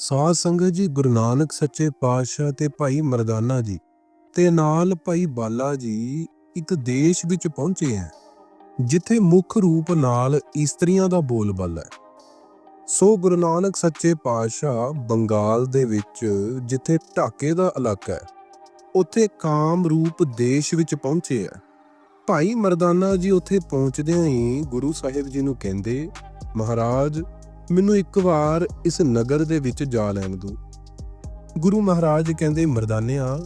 ਸਾਧ ਸੰਗਤ ਜੀ, ਗੁਰੂ ਨਾਨਕ ਸੱਚੇ ਪਾਤਸ਼ਾਹ ਤੇ ਭਾਈ ਮਰਦਾਨਾ ਜੀ ਤੇ ਨਾਲ ਭਾਈ ਬਾਲਾ ਜੀ ਇੱਕ ਦੇਸ਼ ਵਿੱਚ ਪਹੁੰਚੇ ਹੈ, ਜਿੱਥੇ ਮੁੱਖ ਰੂਪ ਨਾਲ ਇਸਤਰੀਆਂ ਦਾ ਬੋਲਬਾਲਾ ਹੈ। ਸੋ ਗੁਰੂ ਨਾਨਕ ਸੱਚੇ ਪਾਤਸ਼ਾਹ ਬੰਗਾਲ ਦੇ ਵਿੱਚ, ਜਿੱਥੇ ਢਾਕੇ ਦਾ ਇਲਾਕਾ ਹੈ, ਉੱਥੇ ਕਾਮ ਰੂਪ ਦੇਸ਼ ਵਿੱਚ ਪਹੁੰਚੇ ਹੈ। ਭਾਈ ਮਰਦਾਨਾ ਜੀ ਉੱਥੇ ਪਹੁੰਚਦਿਆਂ ਹੀ ਗੁਰੂ ਸਾਹਿਬ ਜੀ ਨੂੰ ਕਹਿੰਦੇ, ਮਹਾਰਾਜ ਮੈਨੂੰ ਇੱਕ ਵਾਰ ਇਸ ਨਗਰ ਦੇ ਵਿੱਚ ਜਾ ਲੈਣ ਦਿਓ। ਗੁਰੂ ਮਹਾਰਾਜ ਕਹਿੰਦੇ, ਮਰਦਾਨਿਆ,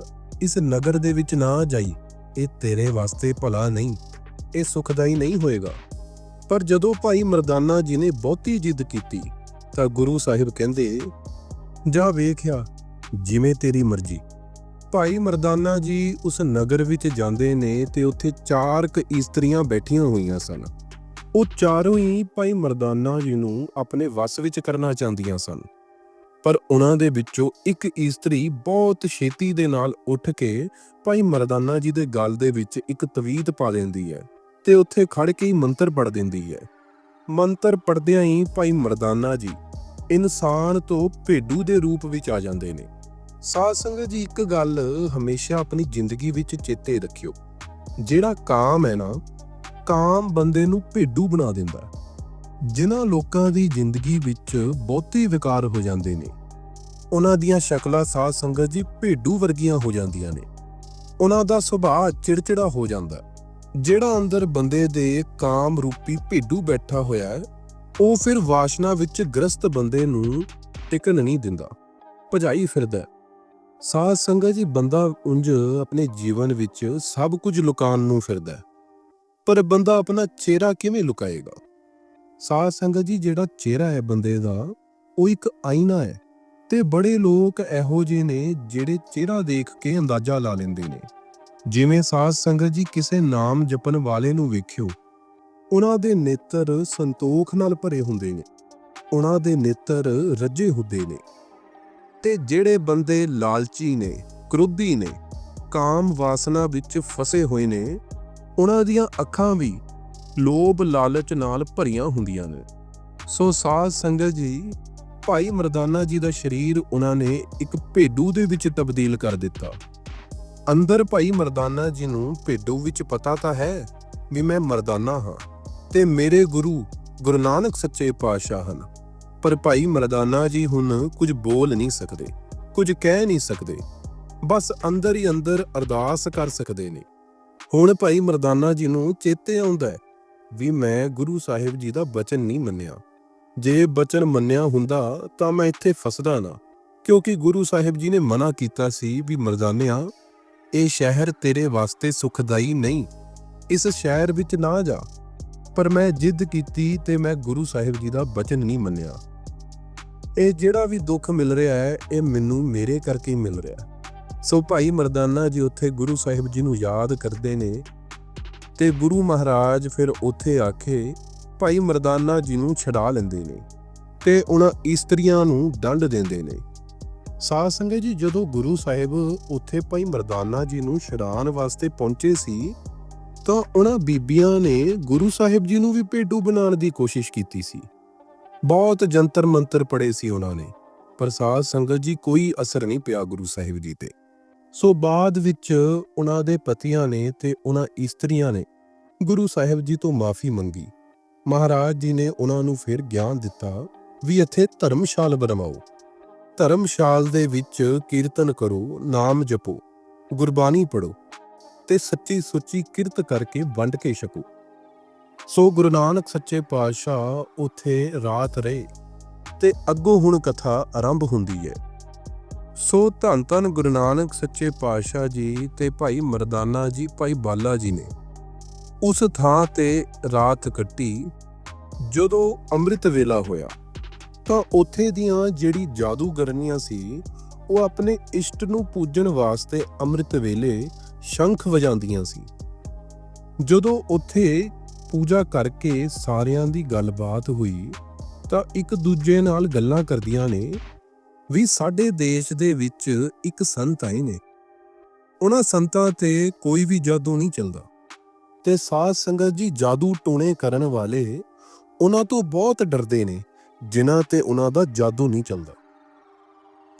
ਇਸ ਨਗਰ ਦੇ ਵਿੱਚ ਨਾ ਜਾਈ। ਇਹ ਤੇਰੇ ਵਾਸਤੇ ਭਲਾ ਨਹੀਂ, ਇਹ ਸੁਖਦਾਈ ਨਹੀਂ ਹੋਏਗਾ। ਪਰ ਜਦੋਂ ਭਾਈ ਮਰਦਾਨਾ ਜੀ ਨੇ ਬਹੁਤੀ ਜਿੱਦ ਕੀਤੀ, ਤਾਂ ਗੁਰੂ ਸਾਹਿਬ ਕਹਿੰਦੇ, ਜਾ ਵੇਖਿਆ, ਜਿਵੇਂ ਤੇਰੀ ਮਰਜ਼ੀ। ਭਾਈ ਮਰਦਾਨਾ ਜੀ ਉਸ ਨਗਰ ਵਿੱਚ ਜਾਂਦੇ ਨੇ ਤੇ ਉੱਥੇ ਚਾਰ ਕ ਇਸਤਰੀਆਂ ਬੈਠੀਆਂ ਹੋਈਆਂ ਸਨ। ਉਹ ਚਾਰੋਂ ਹੀ ਭਾਈ ਮਰਦਾਨਾ ਜੀ ਨੂੰ ਆਪਣੇ ਵਸ ਵਿੱਚ ਕਰਨਾ ਚਾਹੁੰਦੀਆਂ ਸਨ। ਪਰ ਉਹਨਾਂ ਦੇ ਵਿੱਚੋਂ ਇੱਕ ਇਸਤਰੀ ਬਹੁਤ ਛੇਤੀ ਦੇ ਨਾਲ ਉੱਠ ਕੇ ਭਾਈ ਮਰਦਾਨਾ ਜੀ ਦੇ ਗਲ ਦੇ ਵਿੱਚ ਇੱਕ ਤਵੀਤ ਪਾ ਦਿੰਦੀ ਹੈ ਤੇ ਉੱਥੇ ਖੜ ਕੇ ਹੀ ਮੰਤਰ ਪੜ ਦਿੰਦੀ ਹੈ। ਮੰਤਰ ਪੜਦਿਆਂ ਹੀ ਭਾਈ ਮਰਦਾਨਾ ਜੀ ਇਨਸਾਨ ਤੋਂ ਭੇਡੂ ਦੇ ਰੂਪ ਵਿੱਚ ਆ ਜਾਂਦੇ ਨੇ। ਸਾਧ ਸੰਗਤ ਜੀ ਇੱਕ ਗੱਲ ਹਮੇਸ਼ਾ ਆਪਣੀ ਜ਼ਿੰਦਗੀ ਵਿੱਚ ਚੇਤੇ ਰੱਖਿਓ। ਜਿਹੜਾ ਕਾਮ ਹੈ ਨਾ ਕਾਮ ਬੰਦੇ ਨੂੰ ਭੇਡੂ ਬਣਾ ਦਿੰਦਾ ਹੈ। ਜਿਨ੍ਹਾਂ ਲੋਕਾਂ ਦੀ ਜ਼ਿੰਦਗੀ ਵਿੱਚ ਬਹੁਤੇ ਵਿਕਾਰ ਹੋ ਜਾਂਦੇ ਨੇ। ਉਹਨਾਂ ਦੀਆਂ ਸ਼ਕਲਾਂ ਸਾਧ ਸੰਗਤ ਜੀ ਭੇਡੂ ਵਰਗੀਆਂ ਹੋ ਜਾਂਦੀਆਂ ਨੇ। ਉਹਨਾਂ ਦਾ ਸੁਭਾਅ ਚਿੜਚਿੜਾ ਹੋ ਜਾਂਦਾ ਹੈ। ਜਿਹੜਾ ਅੰਦਰ ਬੰਦੇ ਦੇ ਕਾਮ ਰੂਪੀ ਭੇਡੂ ਬੈਠਾ ਹੋਇਆ ਹੈ, ਉਹ ਫਿਰ ਵਾਸ਼ਨਾ ਵਿੱਚ ਗ੍ਰਸਤ ਬੰਦੇ ਨੂੰ ਟਿਕਣ ਨਹੀਂ ਦਿੰਦਾ। ਭਜਾਈ ਫਿਰਦਾ ਸਾਧ ਸੰਗਤ ਜੀ ਬੰਦਾ ਉਂਝ ਆਪਣੇ ਜੀਵਨ ਵਿੱਚ ਸਭ ਕੁਝ ਲੁਕਾਉਣ ਨੂੰ ਫਿਰਦਾ ਪਰ ਬੰਦਾ ਆਪਣਾ ਚਿਹਰਾ ਕਿਵੇਂ ਲੁਕਾਏਗਾ? ਸਾਧ ਸੰਗਤ ਜੀ, ਜਿਹੜਾ ਚਿਹਰਾ ਹੈ ਬੰਦੇ ਦਾ, ਉਹ ਇੱਕ ਆਇਨਾ ਹੈ ਤੇ ਬੜੇ ਲੋਕ ਇਹੋ ਜਿਹੇ ਨੇ ਜਿਹੜੇ ਚਿਹਰਾ ਦੇਖ ਕੇ ਅੰਦਾਜ਼ਾ ਲਾ ਲੈਂਦੇ ਨੇ। ਜਿਵੇਂ ਸਾਧ ਸੰਗਤ ਜੀ ਕਿਸੇ ਨਾਮ ਜਪਣ ਵਾਲੇ ਨੂੰ ਵੇਖਿਓ, ਉਹਨਾਂ ਦੇ ਨੇਤਰ ਸੰਤੋਖ ਨਾਲ ਭਰੇ ਹੁੰਦੇ ਨੇ, ਉਹਨਾਂ ਦੇ ਨੇਤਰ ਰੱਜੇ ਹੁੰਦੇ ਨੇ ਤੇ ਜਿਹੜੇ ਬੰਦੇ ਲਾਲਚੀ ਨੇ, ਕ੍ਰੋਧੀ ਨੇ, ਕਾਮ ਵਾਸਨਾ ਵਿੱਚ ਫਸੇ ਹੋਏ ਨੇ ਉਹਨਾਂ ਦੀਆਂ ਅੱਖਾਂ ਵੀ ਲੋਭ ਲਾਲਚ ਨਾਲ ਭਰੀਆਂ ਹੁੰਦੀਆਂ ਨੇ। ਸੋ ਸਾਧ ਸੰਗਤ ਜੀ, ਭਾਈ ਮਰਦਾਨਾ ਜੀ ਦਾ ਸਰੀਰ ਉਹਨਾਂ ਨੇ ਇੱਕ ਭੇਡੂ ਦੇ ਵਿੱਚ ਤਬਦੀਲ ਕਰ ਦਿੱਤਾ। ਅੰਦਰ ਭਾਈ ਮਰਦਾਨਾ ਜੀ ਨੂੰ ਭੇਡੂ ਵਿੱਚ ਪਤਾ ਤਾਂ ਹੈ ਵੀ ਮੈਂ ਮਰਦਾਨਾ ਹਾਂ ਤੇ ਮੇਰੇ ਗੁਰੂ ਗੁਰੂ ਨਾਨਕ ਸੱਚੇ ਪਾਤਸ਼ਾਹ ਹਨ। ਪਰ ਭਾਈ ਮਰਦਾਨਾ ਜੀ ਹੁਣ ਕੁਝ ਬੋਲ ਨਹੀਂ ਸਕਦੇ, ਕੁਝ ਕਹਿ ਨਹੀਂ ਸਕਦੇ। ਬਸ ਅੰਦਰ ਹੀ ਅੰਦਰ ਅਰਦਾਸ ਕਰ ਸਕਦੇ ਨੇ। ਹੁਣ ਭਾਈ ਮਰਦਾਨਾ ਜੀ ਨੂੰ ਚੇਤੇ ਆਉਂਦਾ ਹੈ ਵੀ ਮੈਂ ਗੁਰੂ ਸਾਹਿਬ ਜੀ ਦਾ ਬਚਨ ਨਹੀਂ ਮੰਨਿਆ। ਜੇ ਬਚਨ ਮੰਨਿਆ ਹੁੰਦਾ ਤਾਂ ਮੈਂ ਇੱਥੇ ਫਸਦਾ ਨਾ, ਕਿਉਂਕਿ ਗੁਰੂ ਸਾਹਿਬ ਜੀ ਨੇ ਮਨਾ ਕੀਤਾ ਸੀ ਵੀ ਮਰਦਾਨਿਆ, ਇਹ ਸ਼ਹਿਰ ਤੇਰੇ ਵਾਸਤੇ ਸੁਖਦਾਈ ਨਹੀਂ, ਇਸ ਸ਼ਹਿਰ ਵਿੱਚ ਨਾ ਜਾ। ਪਰ ਮੈਂ ਜਿੱਦ ਕੀਤੀ ਤੇ ਮੈਂ ਗੁਰੂ ਸਾਹਿਬ ਜੀ ਦਾ ਬਚਨ ਨਹੀਂ ਮੰਨਿਆ। ਇਹ ਜਿਹੜਾ ਵੀ ਦੁੱਖ ਮਿਲ ਰਿਹਾ ਹੈ, ਇਹ ਮੈਨੂੰ ਮੇਰੇ ਕਰਕੇ ਮਿਲ ਰਿਹਾ ਹੈ। ਸੋ ਭਾਈ ਮਰਦਾਨਾ ਜੀ ਉੱਥੇ ਗੁਰੂ ਸਾਹਿਬ ਜੀ ਨੂੰ ਯਾਦ ਕਰਦੇ ਨੇ ਤੇ ਗੁਰੂ ਮਹਾਰਾਜ ਫਿਰ ਉੱਥੇ ਆ ਕੇ ਭਾਈ ਮਰਦਾਨਾ ਜੀ ਨੂੰ ਛਡਾ ਲੈਂਦੇ ਨੇ ਤੇ ਉਹਨਾਂ ਇਸਤਰੀਆਂ ਨੂੰ ਦੰਡ ਦਿੰਦੇ ਨੇ। ਸਾਧ ਸੰਗਤ ਜੀ, ਜਦੋਂ ਗੁਰੂ ਸਾਹਿਬ ਉੱਥੇ ਭਾਈ ਮਰਦਾਨਾ ਜੀ ਨੂੰ ਛਡਾਉਣ ਵਾਸਤੇ ਪਹੁੰਚੇ ਸੀ, ਤਾਂ ਉਹਨਾਂ ਬੀਬੀਆਂ ਨੇ ਗੁਰੂ ਸਾਹਿਬ ਜੀ ਨੂੰ ਵੀ ਭੇਡੂ ਬਣਾਉਣ ਦੀ ਕੋਸ਼ਿਸ਼ ਕੀਤੀ ਸੀ। ਬਹੁਤ ਜੰਤਰ ਮੰਤਰ ਪੜੇ ਸੀ ਉਹਨਾਂ ਨੇ, ਪਰ ਸਾਧ ਸੰਗਤ ਜੀ ਕੋਈ ਅਸਰ ਨਹੀਂ ਪਿਆ ਗੁਰੂ ਸਾਹਿਬ ਜੀ ਤੇ। ਸੋ ਬਾਅਦ ਵਿੱਚ ਉਹਨਾਂ ਦੇ ਪਤੀਆਂ ਨੇ ਤੇ ਉਹਨਾਂ ਇਸਤਰੀਆਂ ਨੇ ਗੁਰੂ ਸਾਹਿਬ ਜੀ ਤੋਂ ਮਾਫੀ ਮੰਗੀ। ਮਹਾਰਾਜ ਜੀ ਨੇ ਉਹਨਾਂ ਨੂੰ ਫਿਰ ਗਿਆਨ ਦਿੱਤਾ ਵੀ ਇੱਥੇ ਧਰਮਸ਼ਾਲ ਬਣਵਾਓ। ਧਰਮਸ਼ਾਲ ਦੇ ਵਿੱਚ ਕੀਰਤਨ ਕਰੋ, ਨਾਮ ਜਪੋ, ਗੁਰਬਾਣੀ ਪੜੋ ਤੇ ਸੱਚੀ ਸੁੱਚੀ ਕਿਰਤ ਕਰਕੇ ਵੰਡ ਕੇ ਛਕੋ। ਸੋ ਗੁਰੂ ਨਾਨਕ ਸੱਚੇ ਪਾਤਸ਼ਾਹ ਉੱਥੇ ਰਾਤ ਰਹੇ ਤੇ ਅੱਗੋਂ ਹੁਣ ਕਥਾ ਆਰੰਭ ਹੁੰਦੀ ਹੈ। ਸੋ ਧੰਨ ਧੰਨ ਗੁਰੂ ਨਾਨਕ ਸੱਚੇ ਪਾਤਸ਼ਾਹ ਜੀ ਤੇ ਭਾਈ ਮਰਦਾਨਾ ਜੀ, ਭਾਈ ਬਾਲਾ ਜੀ ਨੇ। ਉਸ ਥਾਂ ਤੇ ਰਾਤ ਕੱਟੀ, ਜਦੋਂ ਅੰਮ੍ਰਿਤ ਵੇਲਾ ਹੋਇਆ, ਤਾਂ ਉੱਥੇ ਦੀਆਂ ਜਿਹੜੀ ਜਾਦੂਗਰਨੀਆਂ ਸੀ, ਉਹ ਆਪਣੇ ਇਸ਼ਟ ਨੂੰ ਪੂਜਣ ਵਾਸਤੇ ਅੰਮ੍ਰਿਤ ਵੇਲੇ ਸ਼ੰਖ ਵਜਾਉਂਦੀਆਂ ਸੀ। ਜਦੋਂ ਉੱਥੇ ਪੂਜਾ ਕਰਕੇ ਸਾਰਿਆਂ ਦੀ ਗੱਲਬਾਤ ਹੋਈ, ਤਾਂ ਇੱਕ ਦੂਜੇ ਨਾਲ ਗੱਲਾਂ ਕਰਦੀਆਂ ਨੇ ਵੀ ਸਾਡੇ ਦੇਸ਼ ਦੇ ਵਿੱਚ ਇੱਕ ਸੰਤ ਆਏ ਨੇ। ਉਹਨਾਂ ਸੰਤਾਂ ਤੇ ਕੋਈ ਵੀ ਜਾਦੂ ਨਹੀਂ ਚੱਲਦਾ। ਤੇ ਸਾਧ ਸੰਗਤ ਜੀ ਜਾਦੂ ਟੋਣੇ ਕਰਨ ਵਾਲੇ ਉਹਨਾਂ ਤੋਂ ਬਹੁਤ ਡਰਦੇ ਨੇ, ਜਿਨ੍ਹਾਂ ਤੇ ਉਹਨਾਂ ਦਾ ਜਾਦੂ ਨਹੀਂ ਚੱਲਦਾ।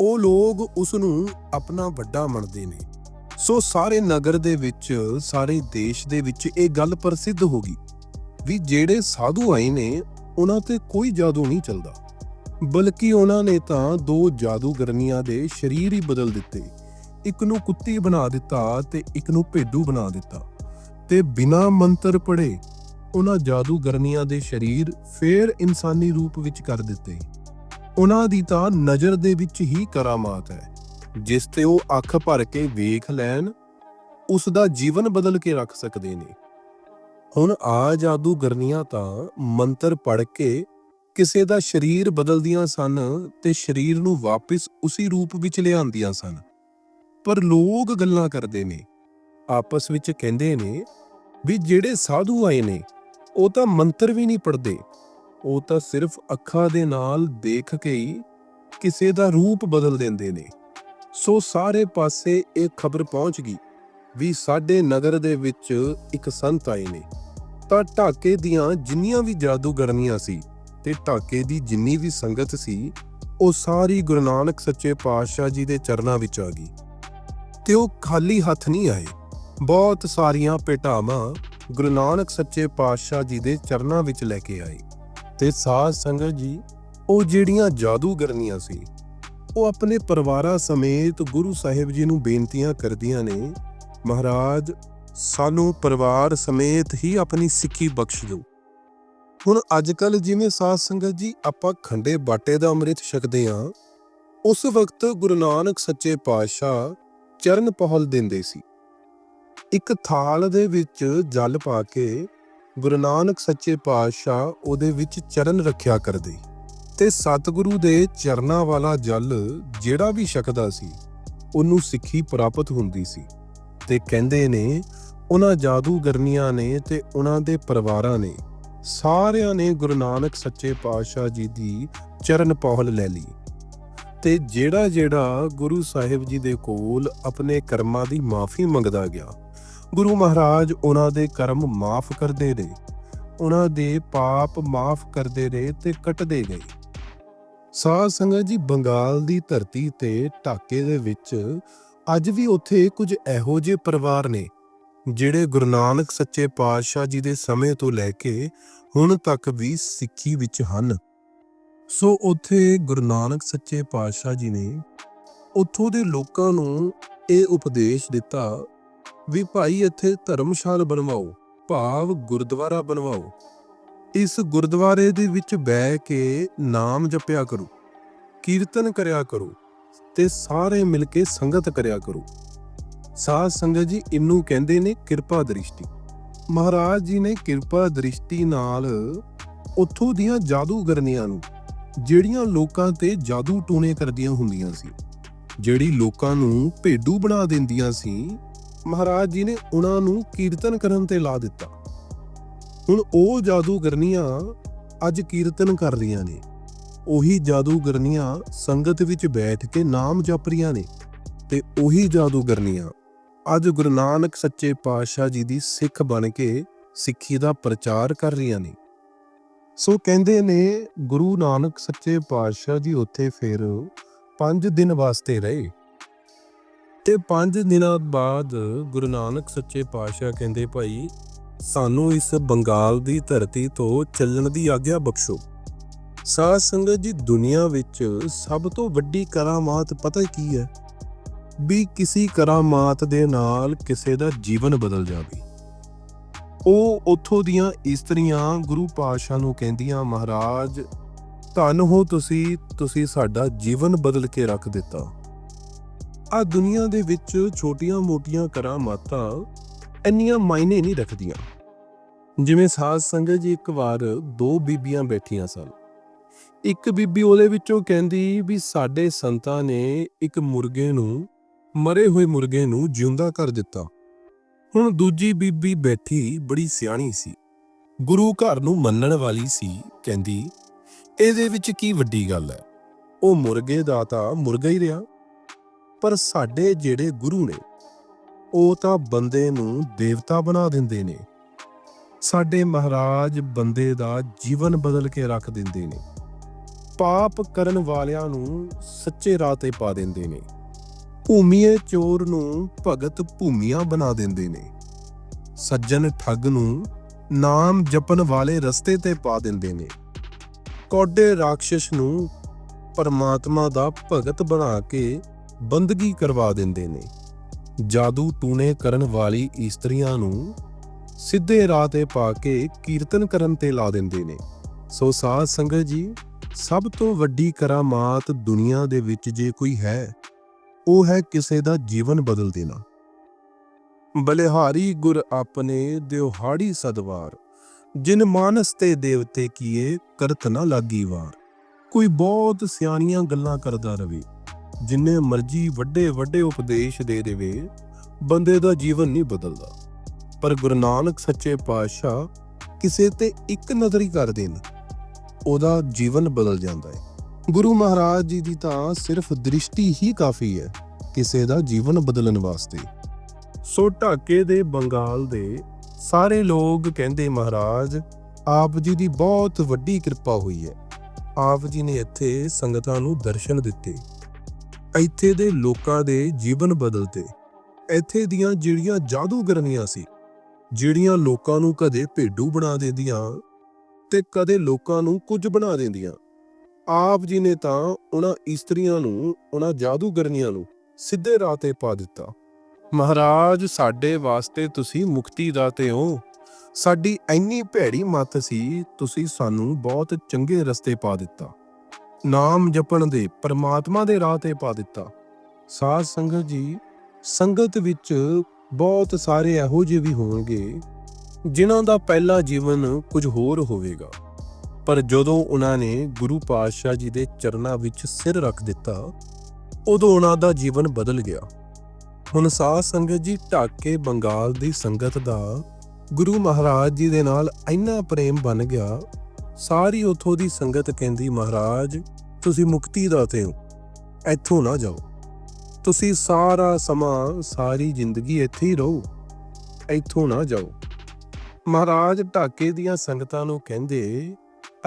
ਉਹ ਲੋਕ ਉਸ ਨੂੰ ਆਪਣਾ ਵੱਡਾ ਮੰਨਦੇ ਨੇ। ਸੋ ਸਾਰੇ ਨਗਰ ਦੇ ਵਿੱਚ, ਸਾਰੇ ਦੇਸ਼ ਦੇ ਵਿੱਚ ਇਹ ਗੱਲ ਪ੍ਰਸਿੱਧ ਹੋ ਗਈ ਵੀ ਜਿਹੜੇ ਸਾਧੂ ਆਏ ਨੇ, ਉਹਨਾਂ ਤੇ ਕੋਈ ਜਾਦੂ ਨਹੀਂ ਚੱਲਦਾ। ਬਲਕਿ ਉਹਨਾਂ ਨੇ ਤਾਂ ਦੋ ਜਾਦੂਗਰਨੀਆਂ ਦੇ ਸਰੀਰ ਹੀ ਬਦਲ ਦਿੱਤੇ। ਇੱਕ ਨੂੰ ਕੁੱਤੀ ਬਣਾ ਦਿੱਤਾ ਤੇ ਇੱਕ ਨੂੰ ਭੇਡੂ ਬਣਾ ਦਿੱਤਾ। ਤੇ ਬਿਨਾ ਮੰਤਰ ਪੜੇ ਉਹਨਾਂ ਜਾਦੂਗਰਨੀਆਂ ਦੇ ਸਰੀਰ ਫੇਰ ਇਨਸਾਨੀ ਰੂਪ ਵਿੱਚ ਕਰ ਦਿੱਤੇ। ਉਹਨਾਂ ਦੀ ਤਾਂ ਨਜ਼ਰ ਦੇ ਵਿੱਚ ਹੀ ਕਰਾਮਾਤ ਹੈ। ਜਿਸ ਤੇ ਉਹ ਅੱਖ ਭਰ ਕੇ ਵੇਖ ਲੈਣ, ਉਸ ਦਾ ਜੀਵਨ ਬਦਲ ਕੇ ਰੱਖ ਸਕਦੇ ਨੇ। ਹੁਣ ਆ ਜਾਦੂਗਰਨੀਆਂ ਤਾਂ ਮੰਤਰ ਪੜ ਕੇ ਕਿਸੇ ਦਾ ਸਰੀਰ ਬਦਲਦੀਆਂ ਸਨ ਤੇ ਸਰੀਰ ਨੂੰ ਵਾਪਸ ਉਸੇ ਰੂਪ ਵਿੱਚ ਲਿਆਉਂਦੀਆਂ ਸਨ। ਪਰ ਲੋਕ ਗੱਲਾਂ ਕਰਦੇ ਨੇ, ਆਪਸ ਵਿੱਚ ਕਹਿੰਦੇ ਨੇ ਵੀ ਜਿਹੜੇ ਸਾਧੂ ਆਏ ਨੇ, ਉਹ ਤਾਂ ਮੰਤਰ ਵੀ ਨਹੀਂ ਪੜਦੇ ਉਹ ਤਾਂ ਸਿਰਫ ਅੱਖਾਂ ਦੇ ਨਾਲ ਦੇਖ ਕੇ ਹੀ ਕਿਸੇ ਦਾ ਰੂਪ ਬਦਲ ਦਿੰਦੇ ਨੇ। ਸੋ ਸਾਰੇ ਪਾਸੇ ਇਹ ਖਬਰ ਪਹੁੰਚ ਗਈ ਵੀ ਸਾਡੇ ਨਗਰ ਦੇ ਵਿੱਚ ਇੱਕ ਸੰਤ ਆਏ ਨੇ। ਤਾਂ ਢਾਕੇ ਦੀਆਂ ਜਿੰਨੀਆਂ ਵੀ ਜਾਦੂਗਰਨੀਆਂ ਸੀ ਤੇ ਢਾਕੇ ਦੀ ਜਿੰਨੀ ਵੀ ਸੰਗਤ ਸੀ, ਉਹ ਸਾਰੀ ਗੁਰੂ ਨਾਨਕ ਸੱਚੇ ਪਾਤਸ਼ਾਹ ਜੀ ਦੇ ਚਰਨਾਂ ਵਿੱਚ ਆ ਗਈ। ਤੇ ਉਹ ਖਾਲੀ ਹੱਥ ਨਹੀਂ ਆਏ। ਬਹੁਤ ਸਾਰੀਆਂ ਭੇਟਾਵਾਂ ਗੁਰੂ ਨਾਨਕ ਸੱਚੇ ਪਾਤਸ਼ਾਹ ਜੀ ਦੇ ਚਰਨਾਂ ਵਿੱਚ ਲੈ ਕੇ ਆਏ। ਤੇ ਸਾਧ ਸੰਗਤ ਜੀ, ਉਹ ਜਿਹੜੀਆਂ ਜਾਦੂਗਰਨੀਆਂ ਸੀ, ਉਹ ਆਪਣੇ ਪਰਿਵਾਰਾਂ ਸਮੇਤ ਗੁਰੂ ਸਾਹਿਬ ਜੀ ਨੂੰ ਬੇਨਤੀਆਂ ਕਰਦੀਆਂ ਨੇ, ਮਹਾਰਾਜ, ਸਾਨੂੰ ਪਰਿਵਾਰ ਸਮੇਤ ਹੀ ਆਪਣੀ ਸਿੱਖੀ ਬਖਸ਼ ਦਿਓ। ਹੁਣ ਅੱਜ ਕੱਲ ਜਿਵੇਂ ਸਾਧ ਸੰਗਤ ਜੀ ਆਪਾਂ ਖੰਡੇ ਬਾਟੇ ਦਾ ਅੰਮ੍ਰਿਤ ਛਕਦੇ ਆਂ ਉਸ ਵਕਤ ਗੁਰੂ ਨਾਨਕ ਸੱਚੇ ਪਾਤਸ਼ਾਹ ਚਰਨ ਪਹਲ ਦਿੰਦੇ ਸੀ। ਇੱਕ ਥਾਲ ਦੇ ਵਿੱਚ ਜਲ ਪਾ ਕੇ ਗੁਰੂ ਨਾਨਕ ਸੱਚੇ ਪਾਤਸ਼ਾਹ ਉਹਦੇ ਵਿੱਚ ਚਰਨ ਰੱਖਿਆ ਕਰਦੇ। ਤੇ ਸਤਿਗੁਰੂ ਦੇ ਚਰਨਾਂ ਵਾਲਾ ਜਲ ਜਿਹੜਾ ਵੀ ਛਕਦਾ ਸੀ, ਉਹਨੂੰ ਸਿੱਖੀ ਪ੍ਰਾਪਤ ਹੁੰਦੀ ਸੀ। ਤੇ ਕਹਿੰਦੇ ਨੇ, ਉਹਨਾਂ ਜਾਦੂਗਰਨੀਆਂ ਨੇ ਤੇ ਉਹਨਾਂ ਦੇ ਪਰਿਵਾਰਾਂ ਨੇ ਸਾਰਿਆਂ ਨੇ ਗੁਰੂ ਨਾਨਕ ਸੱਚੇ ਪਾਤਸ਼ਾਹ ਜੀ ਦੀ ਚਰਨ ਪੌਲ ਲੈ ਲਈ ਤੇ ਜਿਹੜਾ ਜਿਹੜਾ ਗੁਰੂ ਸਾਹਿਬ ਜੀ ਦੇ ਕੋਲ ਆਪਣੇ ਕਰਮਾਂ ਦੀ ਮਾਫੀ ਮੰਗਦਾ ਗਿਆ, ਗੁਰੂ ਮਹਾਰਾਜ ਉਹਨਾਂ ਦੇ ਕਰਮ ਮਾਫ ਕਰਦੇ ਰਹੇ, ਉਹਨਾਂ ਦੇ ਪਾਪ ਮਾਫ ਕਰਦੇ ਰਹੇ ਤੇ ਕੱਟਦੇ ਗਏ। ਸਾਧ ਸੰਗਤ ਜੀ, ਬੰਗਾਲ ਦੀ ਧਰਤੀ ਤੇ ਢਾਕੇ ਦੇ ਵਿੱਚ ਅੱਜ ਵੀ ਉੱਥੇ ਕੁਝ ਇਹੋ ਜਿਹੇ ਪਰਿਵਾਰ ਨੇ ਜਿਹੜੇ ਗੁਰੂ ਨਾਨਕ ਸੱਚੇ ਪਾਤਸ਼ਾਹ ਜੀ ਦੇ ਸਮੇਂ ਤੋਂ ਲੈ ਕੇ ਹੁਣ ਤੱਕ ਵੀ ਸਿੱਖੀ ਵਿੱਚ ਹਨ। ਸੋ ਉੱਥੇ ਗੁਰੂ ਨਾਨਕ ਸੱਚੇ ਪਾਤਸ਼ਾਹ ਜੀ ਨੇ ਉੱਥੋਂ ਦੇ ਲੋਕਾਂ ਨੂੰ ਇਹ ਉਪਦੇਸ਼ ਦਿੱਤਾ ਵੀ ਭਾਈ ਇੱਥੇ ਧਰਮਸ਼ਾਲ ਬਣਵਾਓ, ਭਾਵ ਗੁਰਦੁਆਰਾ ਬਣਵਾਓ। ਇਸ ਗੁਰਦੁਆਰੇ ਦੇ ਵਿੱਚ ਬਹਿ ਕੇ ਨਾਮ ਜਪਿਆ ਕਰੋ, ਕੀਰਤਨ ਕਰਿਆ ਕਰੋ ਤੇ ਸਾਰੇ ਮਿਲ ਕੇ ਸੰਗਤ ਕਰਿਆ ਕਰੋ। ਸਾਧ ਸੰਗਤ ਜੀ, ਇਹਨੂੰ ਕਹਿੰਦੇ ਨੇ ਕਿਰਪਾ ਦ੍ਰਿਸ਼ਟੀ। ਮਹਾਰਾਜ ਜੀ ਨੇ ਕਿਰਪਾ ਦ੍ਰਿਸ਼ਟੀ ਨਾਲ ਉੱਥੋਂ ਦੀਆਂ ਜਾਦੂਗਰਨੀਆਂ ਨੂੰ, ਜਿਹੜੀਆਂ ਲੋਕਾਂ ਤੇ ਜਾਦੂ ਟੂਣੇ ਕਰਦੀਆਂ ਹੁੰਦੀਆਂ ਸੀ, ਜਿਹੜੀ ਲੋਕਾਂ ਨੂੰ ਭੇਡੂ ਬਣਾ ਦਿੰਦੀਆਂ ਸੀ, ਮਹਾਰਾਜ ਜੀ ਨੇ ਉਹਨਾਂ ਨੂੰ ਕੀਰਤਨ ਕਰਨ ਤੇ ਲਾ ਦਿੱਤਾ। ਹੁਣ ਉਹ ਜਾਦੂਗਰਨੀਆਂ ਅੱਜ ਕੀਰਤਨ ਕਰ ਰਹੀਆਂ ਨੇ। ਉਹੀ ਜਾਦੂਗਰਨੀਆਂ ਸੰਗਤ ਵਿੱਚ ਬੈਠ ਕੇ ਨਾਮ ਜਪ ਰਹੀਆਂ ਨੇ ਤੇ ਉਹੀ ਜਾਦੂਗਰਨੀਆਂ ਅੱਜ ਗੁਰੂ ਨਾਨਕ ਸੱਚੇ ਪਾਤਸ਼ਾਹ ਜੀ ਦੀ ਸਿੱਖ ਬਣ ਕੇ ਸਿੱਖੀ ਦਾ ਪ੍ਰਚਾਰ ਕਰ ਰਹੀਆਂ ਨੇ। ਸੋ ਕਹਿੰਦੇ ਨੇ, ਗੁਰੂ ਨਾਨਕ ਸੱਚੇ ਪਾਤਸ਼ਾਹ ਜੀ ਉੱਥੇ ਫਿਰ 5 ਦਿਨ ਵਾਸਤੇ ਰਹੇ। ਤੇ 5 ਦਿਨਾਂ ਬਾਅਦ ਗੁਰੂ ਨਾਨਕ ਸੱਚੇ ਪਾਤਸ਼ਾਹ ਕਹਿੰਦੇ, ਭਾਈ, ਸਾਨੂੰ ਇਸ ਬੰਗਾਲ ਦੀ ਧਰਤੀ ਤੋਂ ਚੱਲਣ ਦੀ ਆਗਿਆ ਬਖਸ਼ੋ। ਸਾਧ ਸੰਗਤ ਜੀ ਦੁਨੀਆ ਵਿੱਚ ਸਭ ਤੋਂ ਵੱਡੀ ਕਰਾਮਾਤ ਪਤਾ ਕੀ ਹੈ? ਵੀ ਕਿਸੇ ਕਰਾਮਾਤ ਦੇ ਨਾਲ ਕਿਸੇ ਦਾ ਜੀਵਨ ਬਦਲ ਜਾਵੇ। ਉਹ ਉੱਥੋਂ ਦੀਆਂ ਇਸਤਰੀਆਂ ਗੁਰੂ ਪਾਤਸ਼ਾਹ ਨੂੰ ਕਹਿੰਦੀਆਂ, ਮਹਾਰਾਜ, ਧੰਨ ਹੋ ਤੁਸੀਂ ਤੁਸੀਂ ਸਾਡਾ ਜੀਵਨ ਬਦਲ ਕੇ ਰੱਖ ਦਿੱਤਾ। ਆ ਦੁਨੀਆ ਦੇ ਵਿੱਚ ਛੋਟੀਆਂ-ਮੋਟੀਆਂ ਕਰਾਮਾਤਾਂ ਇੰਨੀਆਂ ਮਾਇਨੇ ਨਹੀਂ ਰੱਖਦੀਆਂ। ਜਿਵੇਂ ਸਾਧ ਸੰਗਤ ਜੀ ਇੱਕ ਵਾਰ ਦੋ ਬੀਬੀਆਂ ਬੈਠੀਆਂ ਸਨ। ਇੱਕ ਬੀਬੀ ਉਹਦੇ ਵਿੱਚੋਂ ਕਹਿੰਦੀ ਵੀ ਸਾਡੇ ਸੰਤਾਂ ਨੇ ਇੱਕ ਮੁਰਗੇ ਨੂੰ ਮਰੇ ਹੋਏ ਮੁਰਗੇ ਨੂੰ ਜਿਉਂਦਾ ਕਰ ਦਿੱਤਾ। ਹੁਣ ਦੂਜੀ ਬੀਬੀ ਬੈਠੀ ਬੜੀ ਸਿਆਣੀ ਸੀ। ਗੁਰੂ ਘਰ ਨੂੰ ਮੰਨਣ ਵਾਲੀ ਸੀ, ਕਹਿੰਦੀ, ਇਹਦੇ ਵਿੱਚ ਕੀ ਵੱਡੀ ਗੱਲ ਹੈ? ਉਹ ਮੁਰਗੇ ਦਾ ਤਾਂ ਮੁਰਗਾ ਹੀ ਰਿਹਾ। ਪਰ ਸਾਡੇ ਜਿਹੜੇ ਗੁਰੂ ਨੇ, ਉਹ ਤਾਂ ਬੰਦੇ ਨੂੰ ਦੇਵਤਾ ਬਣਾ ਦਿੰਦੇ ਨੇ। ਸਾਡੇ ਮਹਾਰਾਜ ਬੰਦੇ ਦਾ ਜੀਵਨ ਬਦਲ ਕੇ ਰੱਖ ਦਿੰਦੇ ਨੇ। ਪਾਪ ਕਰਨ ਵਾਲਿਆਂ ਨੂੰ ਸੱਚੇ ਰਾਹ ਤੇ ਪਾ ਦਿੰਦੇ ਨੇ। ਭੂਮੀਏ ਚੋਰ ਨੂੰ ਭਗਤ ਭੂਮੀਆਂ ਬਣਾ ਦਿੰਦੇ ਨੇ। ਸੱਜਣ ਠੱਗ ਨੂੰ ਨਾਮ ਜਪਣ ਵਾਲੇ ਰਸਤੇ ਤੇ ਪਾ ਦਿੰਦੇ ਨੇ। ਕੋਡੇ ਰਾਖਸ਼ ਨੂੰ ਪਰਮਾਤਮਾ ਦਾ ਭਗਤ ਬਣਾ ਕੇ ਬੰਦਗੀ ਕਰਵਾ ਦਿੰਦੇ ਨੇ। ਜਾਦੂ ਟੂਣੇ ਕਰਨ ਵਾਲੀ ਇਸਤਰੀਆਂ ਨੂੰ ਸਿੱਧੇ ਰਾਹ ਤੇ ਪਾ ਕੇ ਕੀਰਤਨ ਕਰਨ ਤੇ ਲਾ ਦਿੰਦੇ ਨੇ। ਸੋ ਸਾਧ ਸੰਗਤ ਜੀ, ਸਭ ਤੋਂ ਵੱਡੀ ਕਰਾਮਾਤ ਦੁਨੀਆ ਦੇ ਵਿੱਚ ਜੇ ਕੋਈ ਹੈ ਉਹ ਹੈ ਕਿਸੇ ਦਾ ਜੀਵਨ ਬਦਲ ਦੇਣਾ। ਬਲਿਹਾਰੀ ਗੁਰ ਆਪਣੇ ਦਿਵਹਾੜੀ ਸਦਵਾਰ, ਜਿਨ ਮਾਨਸ ਤੇ ਦੇਵਤੇ ਕੀਏ ਕਰਤ ਨਾ ਲਾਗੀ ਵਾਰ। ਕੋਈ ਬਹੁਤ ਸਿਆਣੀਆਂ ਗੱਲਾਂ ਕਰਦਾ ਰਵੇ, ਜਿੰਨੇ ਮਰਜ਼ੀ ਵੱਡੇ ਵੱਡੇ ਉਪਦੇਸ਼ ਦੇ ਦੇਵੇ, ਬੰਦੇ ਦਾ ਜੀਵਨ ਨਹੀਂ ਬਦਲਦਾ। ਪਰ ਗੁਰੂ ਨਾਨਕ ਸੱਚੇ ਪਾਤਸ਼ਾਹ ਕਿਸੇ ਤੇ ਇੱਕ ਨਜ਼ਰੀ ਕਰ ਦੇਣ, ਉਹਦਾ ਜੀਵਨ ਬਦਲ ਜਾਂਦਾ ਹੈ। ਗੁਰੂ ਮਹਾਰਾਜ ਜੀ ਦੀ ਤਾਂ ਸਿਰਫ ਦ੍ਰਿਸ਼ਟੀ ਹੀ ਕਾਫੀ ਹੈ, ਕਿਸੇ ਦਾ ਜੀਵਨ ਬਦਲਣ ਵਾਸਤੇ। ਸੋ ਢਾਕੇ ਦੇ ਬੰਗਾਲ ਦੇ ਸਾਰੇ ਲੋਕ ਕਹਿੰਦੇ ਮਹਾਰਾਜ, ਆਪ ਜੀ ਦੀ ਬਹੁਤ ਵੱਡੀ ਕਿਰਪਾ ਹੋਈ ਹੈ। ਆਪ ਜੀ ਨੇ ਇੱਥੇ ਸੰਗਤਾਂ ਨੂੰ ਦਰਸ਼ਨ ਦਿੱਤੇ। ਇੱਥੇ ਦੇ ਲੋਕਾਂ ਦੇ ਜੀਵਨ ਬਦਲਤੇ। ਇੱਥੇ ਦੀਆਂ ਜਿਹੜੀਆਂ ਜਾਦੂਗਰਨੀਆਂ ਸੀ, ਜਿਹੜੀਆਂ ਲੋਕਾਂ ਨੂੰ ਕਦੇ ਭੇਡੂ ਬਣਾ ਦਿੰਦੀਆਂ ਤੇ ਕਦੇ ਲੋਕਾਂ ਨੂੰ ਕੁਝ ਬਣਾ ਦਿੰਦੀਆਂ ਆਪ ਜੀ ਨੇ ਤਾਂ ਉਹਨਾਂ ਇਸਤਰੀਆਂ ਨੂੰ, ਉਹਨਾਂ ਜਾਦੂਗਰਨੀਆਂ ਨੂੰ ਸਿੱਧੇ ਰਾਹ ਤੇ ਪਾ ਦਿੱਤਾ। ਮਹਾਰਾਜ, ਸਾਡੇ ਵਾਸਤੇ ਤੁਸੀਂ ਮੁਕਤੀ ਦਾ ਤੇ ਹੋ। ਸਾਡੀ ਇੰਨੀ ਭੈੜੀ ਮੱਤ ਸੀ, ਤੁਸੀਂ ਸਾਨੂੰ ਬਹੁਤ ਚੰਗੇ ਰਸਤੇ ਪਾ ਦਿੱਤਾ। ਨਾਮ ਜਪਣ ਦੇ, ਪਰਮਾਤਮਾ ਦੇ ਰਾਹ ਤੇ ਪਾ ਦਿੱਤਾ। ਸਾਧ ਸੰਗਤ ਜੀ, ਸੰਗਤ ਵਿੱਚ ਬਹੁਤ ਸਾਰੇ ਇਹੋ ਜਿਹੇ ਵੀ ਹੋਣਗੇ, ਜਿਨ੍ਹਾਂ ਦਾ ਪਹਿਲਾ ਜੀਵਨ ਕੁਝ ਹੋਰ ਹੋਵੇਗਾ। ਪਰ ਜਦੋਂ ਉਹਨਾਂ ਨੇ ਗੁਰੂ ਪਾਤਸ਼ਾਹ ਜੀ ਦੇ ਚਰਨਾਂ ਵਿੱਚ ਸਿਰ ਰੱਖ ਦਿੱਤਾ, ਉਦੋਂ ਉਹਨਾਂ ਦਾ ਜੀਵਨ ਬਦਲ ਗਿਆ। ਹੁਣ ਸਾਧ ਸੰਗਤ ਜੀ ਢਾਕੇ ਬੰਗਾਲ ਦੀ ਸੰਗਤ ਦਾ ਗੁਰੂ ਮਹਾਰਾਜ ਜੀ ਦੇ ਨਾਲ ਇੰਨਾ ਪ੍ਰੇਮ ਬਣ ਗਿਆ, ਸਾਰੀ ਉਥੋਂ ਦੀ ਸੰਗਤ ਕਹਿੰਦੀ, ਮਹਾਰਾਜ, ਤੁਸੀਂ ਮੁਕਤੀ ਦਾਤੇ ਹੋ, ਇੱਥੋਂ ਨਾ ਜਾਓ। ਤੁਸੀਂ ਸਾਰਾ ਸਮਾਂ, ਸਾਰੀ ਜ਼ਿੰਦਗੀ ਇੱਥੇ ਹੀ ਰਹੋ, ਇੱਥੋਂ ਨਾ ਜਾਓ। ਮਹਾਰਾਜ ਢਾਕੇ ਦੀਆਂ ਸੰਗਤਾਂ ਨੂੰ ਕਹਿੰਦੇ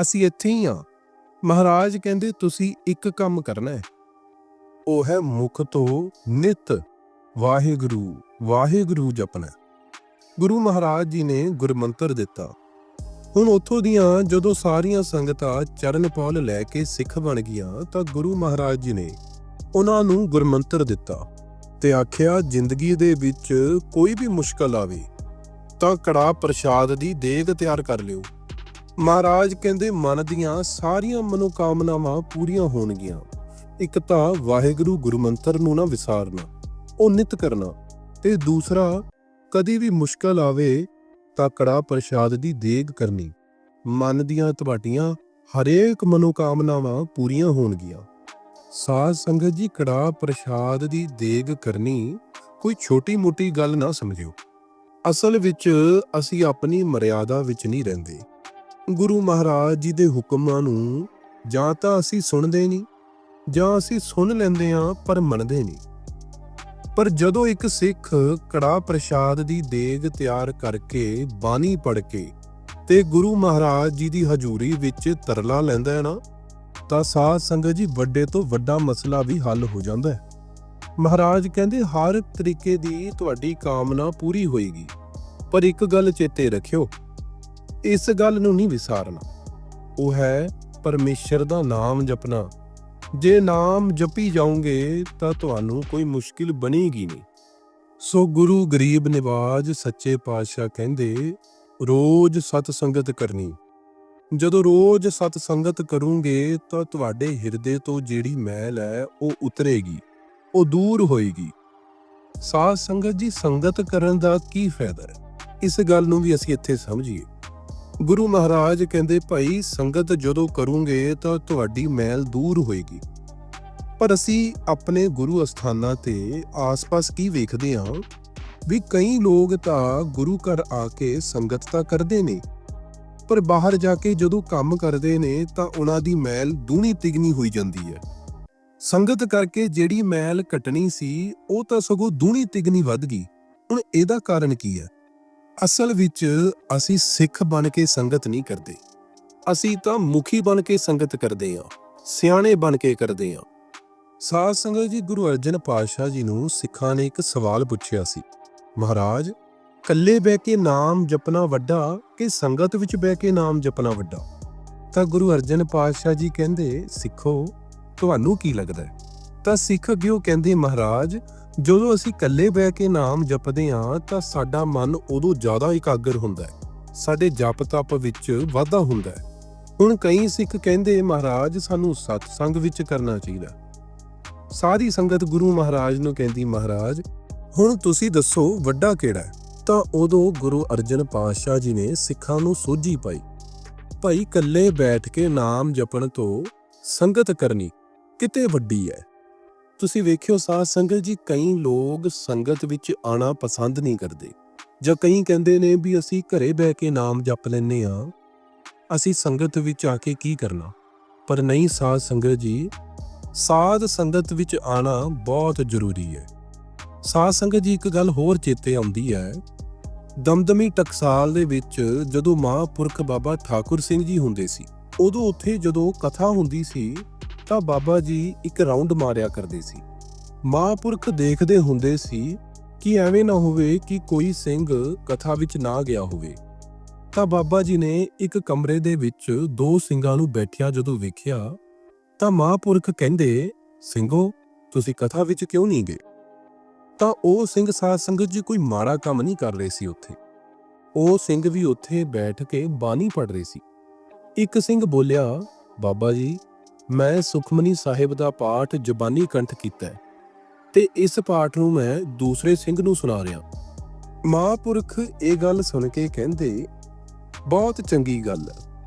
ਅਸੀਂ ਇੱਥੇ ਹੀ ਆ ਮਹਾਰਾਜ ਕਹਿੰਦੇ, ਤੁਸੀਂ ਇੱਕ ਕੰਮ ਕਰਨਾ ਹੈ। ਉਹ ਹੈ ਮੁਖ ਤੋਂ ਨਿਤ ਵਾਹਿਗੁਰੂ ਵਾਹਿਗੁਰੂ ਜਪਣਾ ਗੁਰੂ ਮਹਾਰਾਜ ਜੀ ਨੇ ਗੁਰਮੰਤਰ ਦਿੱਤਾ। ਹੁਣ ਉੱਥੋਂ ਦੀਆਂ ਜਦੋਂ ਸਾਰੀਆਂ ਸੰਗਤਾਂ ਚਰਨ ਪੌਲ ਲੈ ਕੇ ਸਿੱਖ ਬਣ ਗਈਆਂ, ਤਾਂ ਗੁਰੂ ਮਹਾਰਾਜ ਜੀ ਨੇ ਉਹਨਾਂ ਨੂੰ ਗੁਰਮੰਤਰ ਦਿੱਤਾ ਤੇ ਆਖਿਆ, ਜ਼ਿੰਦਗੀ ਦੇ ਵਿੱਚ ਕੋਈ ਵੀ ਮੁਸ਼ਕਲ ਆਵੇ, ਤਾਂ ਕੜਾ ਪ੍ਰਸ਼ਾਦ ਦੀ ਦੇਗ ਤਿਆਰ ਕਰ ਲਿਓ। ਮਹਾਰਾਜ ਕਹਿੰਦੇ, ਮਨ ਦੀਆਂ ਸਾਰੀਆਂ ਮਨੋਕਾਮਨਾਵਾਂ ਪੂਰੀਆਂ ਹੋਣਗੀਆਂ। ਇੱਕ ਤਾਂ ਵਾਹਿਗੁਰੂ ਗੁਰਮੰਤਰ ਨੂੰ ਨਾ ਵਿਸਾਰਨਾ, ਉਹ ਨਿਤ ਕਰਨਾ। ਤੇ ਦੂਸਰਾ, ਕਦੀ ਵੀ ਮੁਸ਼ਕਲ ਆਵੇ ਤਾਂ ਕੜਾ ਪ੍ਰਸ਼ਾਦ ਦੀ ਦੇਗ ਕਰਨੀ। ਮਨ ਦੀਆਂ ਤੁਹਾਡੀਆਂ ਹਰੇਕ ਮਨੋਕਾਮਨਾਵਾਂ ਪੂਰੀਆਂ ਹੋਣਗੀਆਂ। ਸਾਧ ਸੰਗਤ ਜੀ ਕੜਾ ਪ੍ਰਸ਼ਾਦ ਦੀ ਦੇਗ ਕਰਨੀ ਕੋਈ ਛੋਟੀ-ਮੋਟੀ ਗੱਲ ਨਾ ਸਮਝਿਓ। ਅਸਲ ਵਿੱਚ ਅਸੀਂ ਆਪਣੀ ਮਰਿਆਦਾ ਵਿੱਚ ਨਹੀਂ ਰਹਿੰਦੇ। ਗੁਰੂ ਮਹਾਰਾਜ ਜੀ ਦੇ ਹੁਕਮਾਂ ਨੂੰ ਜਾਂ ਤਾਂ ਅਸੀਂ ਸੁਣਦੇ ਨਹੀਂ ਜਾਂ ਅਸੀਂ ਸੁਣ ਲੈਂਦੇ ਹਾਂ ਪਰ ਮੰਨਦੇ ਨਹੀਂ। ਪਰ ਜਦੋਂ ਇੱਕ ਸਿੱਖ ਕੜਾ ਪ੍ਰਸ਼ਾਦ ਦੀ ਦੇਗ ਤਿਆਰ ਕਰਕੇ ਬਾਣੀ ਪੜ ਕੇ ਤੇ ਗੁਰੂ ਮਹਾਰਾਜ ਜੀ ਦੀ ਹਜ਼ੂਰੀ ਵਿੱਚ ਤਰਲਾ ਲੈਂਦਾ ਹੈ ਨਾ, ਤਾਂ ਸਾਧ ਸੰਗਤ ਜੀ ਵੱਡੇ ਤੋਂ ਵੱਡਾ ਮਸਲਾ ਵੀ ਹੱਲ ਹੋ ਜਾਂਦਾ ਹੈ। ਮਹਾਰਾਜ ਕਹਿੰਦੇ, ਹਰ ਤਰੀਕੇ ਦੀ ਤੁਹਾਡੀ ਕਾਮਨਾ ਪੂਰੀ ਹੋਏਗੀ, ਪਰ ਇੱਕ ਗੱਲ ਚੇਤੇ ਰੱਖਿਓ ਇਸ ਗੱਲ ਨੂੰ ਨਹੀਂ ਵਿਸਾਰਨਾ। ਉਹ ਹੈ ਪਰਮੇਸ਼ਰ ਦਾ ਨਾਮ ਜਪਣਾ। ਜੇ ਨਾਮ ਜਪੀ ਜਾਓਗੇ ਤਾਂ ਤੁਹਾਨੂੰ ਕੋਈ ਮੁਸ਼ਕਿਲ ਬਣੇਗੀ ਨਹੀਂ। ਸੋ ਗੁਰੂ ਗਰੀਬ ਨਿਵਾਜ ਸੱਚੇ ਪਾਤਸ਼ਾਹ ਕਹਿੰਦੇ, ਰੋਜ਼ ਸਤ ਸੰਗਤ ਕਰਨੀ। ਜਦੋਂ ਰੋਜ਼ ਸਤ ਸੰਗਤ ਕਰੋਗੇ ਤਾਂ ਤੁਹਾਡੇ ਹਿਰਦੇ ਤੋਂ ਜਿਹੜੀ ਮੈਲ ਹੈ ਉਹ ਉਤਰੇਗੀ, ਉਹ ਦੂਰ ਹੋਏਗੀ। ਸਾਧ ਸੰਗਤ ਜੀ, ਸੰਗਤ ਕਰਨ ਦਾ ਕੀ ਫਾਇਦਾ ਇਸ ਗੱਲ ਨੂੰ ਵੀ ਅਸੀਂ ਇੱਥੇ ਸਮਝੀਏ। ਗੁਰੂ ਮਹਾਰਾਜ ਕਹਿੰਦੇ, ਭਾਈ, ਸੰਗਤ ਜਦੋਂ ਕਰੋਗੇ ਤਾਂ ਤੁਹਾਡੀ ਮੈਲ ਦੂਰ ਹੋਏਗੀ। ਪਰ ਅਸੀਂ ਆਪਣੇ ਗੁਰੂ ਅਸਥਾਨਾਂ ਤੇ ਆਸ-ਪਾਸ ਕੀ ਵੇਖਦੇ ਹਾਂ ਵੀ ਕਈ ਲੋਕ ਤਾਂ ਗੁਰੂ ਘਰ ਆ ਕੇ ਸੰਗਤ ਤਾਂ ਕਰਦੇ ਨੇ, ਪਰ ਬਾਹਰ ਜਾ ਕੇ ਜਦੋਂ ਕੰਮ ਕਰਦੇ ਨੇ ਤਾਂ ਉਹਨਾਂ ਦੀ ਮੈਲ ਦੂਣੀ ਤਿਗਣੀ ਹੋਈ ਜਾਂਦੀ ਹੈ। ਸੰਗਤ ਕਰਕੇ ਜਿਹੜੀ ਮੈਲ ਘਟਣੀ ਸੀ, ਉਹ ਤਾਂ ਸਗੋਂ ਦੂਣੀ ਤਿਗਣੀ ਵੱਧ ਗਈ। ਹੁਣ ਇਹਦਾ ਕਾਰਨ ਕੀ ਹੈ? ਅਸਲ ਵਿੱਚ ਅਸੀਂ ਸਿੱਖ ਬਣ ਕੇ ਸੰਗਤ ਨਹੀਂ ਕਰਦੇ। ਅਸੀਂ ਤਾਂ ਮੁਖੀ ਬਣ ਕੇ ਸੰਗਤ ਕਰਦੇ ਹਾਂ, ਸਿਆਣੇ ਬਣ ਕੇ ਕਰਦੇ ਹਾਂ। ਸਾਧ ਸੰਗਤ ਜੀ ਗੁਰੂ ਅਰਜਨ ਪਾਤਸ਼ਾਹ ਜੀ ਨੂੰ ਸਿੱਖਾਂ ਨੇ ਇੱਕ ਸਵਾਲ ਪੁੱਛਿਆ ਸੀ। ਮਹਾਰਾਜ, ਇਕੱਲੇ ਬਹਿ ਕੇ ਨਾਮ ਜਪਣਾ ਵੱਡਾ ਕਿ ਸੰਗਤ ਵਿੱਚ ਬਹਿ ਕੇ ਨਾਮ ਜਪਣਾ ਵੱਡਾ? ਤਾਂ ਗੁਰੂ ਅਰਜਨ ਪਾਤਸ਼ਾਹ ਜੀ ਕਹਿੰਦੇ, ਸਿੱਖੋ, ਤੁਹਾਨੂੰ ਕੀ ਲੱਗਦਾ ਤਾਂ ਸਿੱਖ ਅੱਗੇ ਕਹਿੰਦੇ, ਮਹਾਰਾਜ ਜਦੋਂ ਅਸੀਂ ਇਕੱਲੇ ਬਹਿ ਕੇ ਨਾਮ ਜਪਦੇ ਹਾਂ, ਤਾਂ ਸਾਡਾ ਮਨ ਉਦੋਂ ਜ਼ਿਆਦਾ ਇਕਾਗਰ ਹੁੰਦਾ ਹੈ। ਸਾਡੇ ਜਪ ਤਪ ਵਿੱਚ ਵਾਧਾ ਹੁੰਦਾ ਹੈ। ਹੁਣ ਕਈ ਸਿੱਖ ਕਹਿੰਦੇ, ਮਹਾਰਾਜ, ਸਾਨੂੰ ਸਤਸੰਗ ਵਿੱਚ ਕਰਨਾ ਚਾਹੀਦਾ ਸਾਰੀ ਸੰਗਤ ਗੁਰੂ ਮਹਾਰਾਜ ਨੂੰ ਕਹਿੰਦੀ, ਮਹਾਰਾਜ, ਹੁਣ ਤੁਸੀਂ ਦੱਸੋ ਵੱਡਾ ਕਿਹੜਾ ਤਾਂ ਉਦੋਂ ਗੁਰੂ ਅਰਜਨ ਪਾਤਸ਼ਾਹ ਜੀ ਨੇ ਸਿੱਖਾਂ ਨੂੰ ਸੋਝੀ ਪਾਈ। ਭਾਈ, ਇਕੱਲੇ ਬੈਠ ਕੇ ਨਾਮ ਜਪਣ ਤੋਂ ਸੰਗਤ ਕਰਨੀ ਕਿਤੇ ਵੱਡੀ ਹੈ। ਤੁਸੀਂ ਵੇਖਿਓ ਸਾਧ ਸੰਗਤ ਜੀ, ਕਈ ਲੋਕ ਸੰਗਤ ਵਿੱਚ ਆਣਾ ਪਸੰਦ ਨਹੀਂ ਕਰਦੇ। ਜਾਂ ਕਈ ਕਹਿੰਦੇ ਨੇ ਵੀ ਅਸੀਂ ਘਰੇ ਬਹਿ ਕੇ ਨਾਮ ਜਪ ਲੈਨੇ ਆ ਅਸੀਂ ਸੰਗਤ ਵਿੱਚ ਆ ਕੇ ਕੀ ਕਰਨਾ? ਪਰ ਨਹੀਂ ਸਾਧ ਸੰਗਤ ਜੀ, ਸਾਧ ਸੰਗਤ ਵਿੱਚ ਆਣਾ ਬਹੁਤ ਜ਼ਰੂਰੀ ਹੈ। ਸਾਧ ਸੰਗਤ ਜੀ, ਇੱਕ ਗੱਲ ਹੋਰ ਚੇਤੇ ਆਉਂਦੀ ਹੈ। ਦਮਦਮੀ ਟਕਸਾਲ ਦੇ ਵਿੱਚ ਜਦੋਂ ਮਹਾਂਪੁਰਖ ਬਾਬਾ ਠਾਕੁਰ ਸਿੰਘ ਜੀ ਹੁੰਦੇ ਸੀ, ਉਦੋਂ ਉੱਥੇ ਜਦੋਂ ਕਥਾ ਹੁੰਦੀ ਸੀ ਤਾਂ ਬਾਬਾ ਜੀ ਇੱਕ ਰਾਉਂਡ ਮਾਰਿਆ ਕਰਦੇ ਸੀ। ਮਹਾਂਪੁਰਖ ਦੇਖਦੇ ਹੁੰਦੇ ਸੀ ਕਿ ਐਵੇਂ ਨਾ ਹੋਵੇ ਕਿ ਕੋਈ ਸਿੰਘ ਕਥਾ ਵਿੱਚ ਨਾ ਗਿਆ ਹੋਵੇ। ਤਾਂ ਬਾਬਾ ਜੀ ਨੇ ਇੱਕ ਕਮਰੇ ਦੇ ਵਿੱਚ ਦੋ ਸਿੰਘਾਂ ਨੂੰ ਬੈਠਿਆ ਜਦੋਂ ਵੇਖਿਆ, ਤਾਂ ਮਹਾਂਪੁਰਖ ਕਹਿੰਦੇ, ਸਿੰਘੋ, ਤੁਸੀਂ ਕਥਾ ਵਿੱਚ ਕਿਉਂ ਨਹੀਂ ਗਏ? ਤਾਂ ਉਹ ਸਿੰਘ ਸਾਧ ਸੰਗਤ ਜੀ ਕੋਈ ਮਾੜਾ ਕੰਮ ਨਹੀਂ ਕਰ ਰਹੇ ਸੀ ਉੱਥੇ। ਉਹ ਸਿੰਘ ਵੀ ਉੱਥੇ ਬੈਠ ਕੇ ਬਾਣੀ ਪੜ ਰਹੇ ਸੀ। ਇੱਕ ਸਿੰਘ ਬੋਲਿਆ, ਬਾਬਾ ਜੀ ਮੈਂ ਸੁਖਮਨੀ ਸਾਹਿਬ ਦਾ ਪਾਠ ਜ਼ਬਾਨੀ ਕੰਠ ਕੀਤਾ ਹੈ ਤੇ ਇਸ ਪਾਠ ਨੂੰ ਮੈਂ ਦੂਸਰੇ ਸਿੰਘ ਨੂੰ ਸੁਣਾ ਰਿਹਾ ਮਹਾਂਪੁਰਖ ਇਹ ਗੱਲ ਸੁਣ ਕੇ ਕਹਿੰਦੇ, ਬਹੁਤ ਚੰਗੀ ਗੱਲ ਹੈ।